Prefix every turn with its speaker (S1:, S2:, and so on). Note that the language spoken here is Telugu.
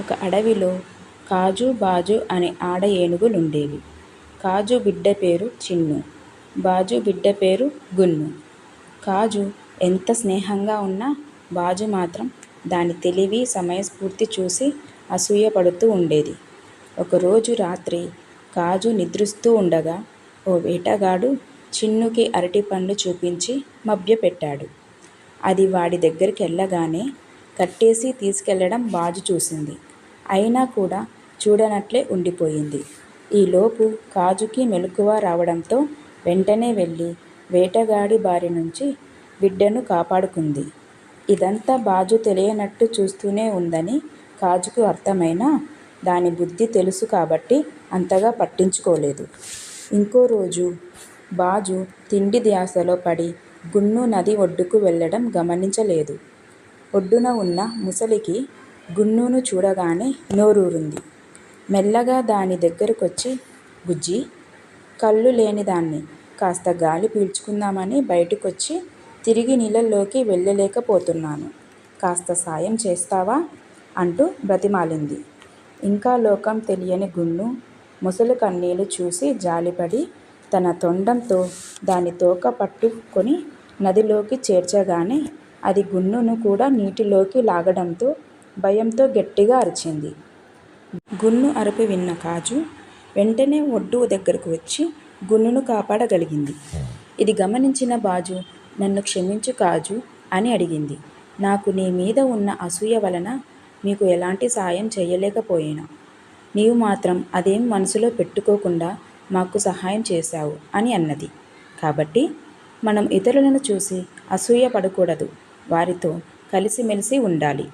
S1: ఒక అడవిలో కాజు బాజు అనే ఆడ ఏనుగులుండేవి. కాజు బిడ్డ పేరు చిన్ను బాజు బిడ్డ పేరు గున్ను. కాజు ఎంత స్నేహంగా ఉన్నా బాజు మాత్రం దాని తెలివి సమయస్ఫూర్తి చూసి అసూయపడుతూ ఉండేది. ఒకరోజు రాత్రి కాజు నిద్రిస్తూ ఉండగా ఓ వేటగాడు చిన్నుకి అరటిపండు చూపించి మభ్యపెట్టాడు. అది వాడి దగ్గరికి వెళ్ళగానే కట్టేసి తీసుకెళ్ళడం బాజు చూసింది. అయినా కూడా చూడనట్లే ఉండిపోయింది. ఈలోపు కాజుకి మెలకువ రావడంతో వెంటనే వెళ్ళి వేటగాడి బారి నుంచి బిడ్డను కాపాడుకుంది. ఇదంతా బాజు తెలియనట్టు చూస్తూనే ఉందని కాజుకు అర్థమైనా దాని బుద్ధి తెలుసు కాబట్టి అంతగా పట్టించుకోలేదు. ఇంకో రోజు బాజు తిండి ధ్యాసలో పడి గున్ను నది ఒడ్డుకు వెళ్ళడం గమనించలేదు. ఒడ్డున ఉన్న ముసలికి గున్నును చూడగానే నోరూరింది. మెల్లగా దాని దగ్గరకొచ్చి బుజ్జీ కళ్ళు లేనిదాన్ని. కాస్త గాలి పీల్చుకుందామని బయటకొచ్చి తిరిగి నీళ్ళల్లోకి వెళ్ళలేకపోతున్నాను. కాస్త సాయం చేస్తావా? అంటూ బ్రతిమాలింది. ఇంకా లోకం తెలియని గున్ను ముసలి కన్నీళ్ళు చూసి జాలిపడి తన తొండంతో దాని తోక పట్టుకొని నదిలోకి చేర్చగానే అది గున్నును కూడా నీటిలోకి లాగడంతో భయంతో గట్టిగా అరిచింది. గున్ను అరుపు విన్న కాజు వెంటనే ఒడ్డు దగ్గరకు వచ్చి గున్నును కాపాడగలిగింది. ఇది గమనించిన బాజు నన్ను క్షమించు కాజు అని అడిగింది. నాకు నీ మీద ఉన్న అసూయ వలన మీకు ఎలాంటి సాయం చేయలేకపోయినా. నీవు మాత్రం అదేం మనసులో పెట్టుకోకుండా మాకు సహాయం చేశావు అని అన్నది. కాబట్టి మనం ఇతరులను చూసి అసూయ పడకూడదు. వారితో కలిసిమెలిసి ఉండాలి.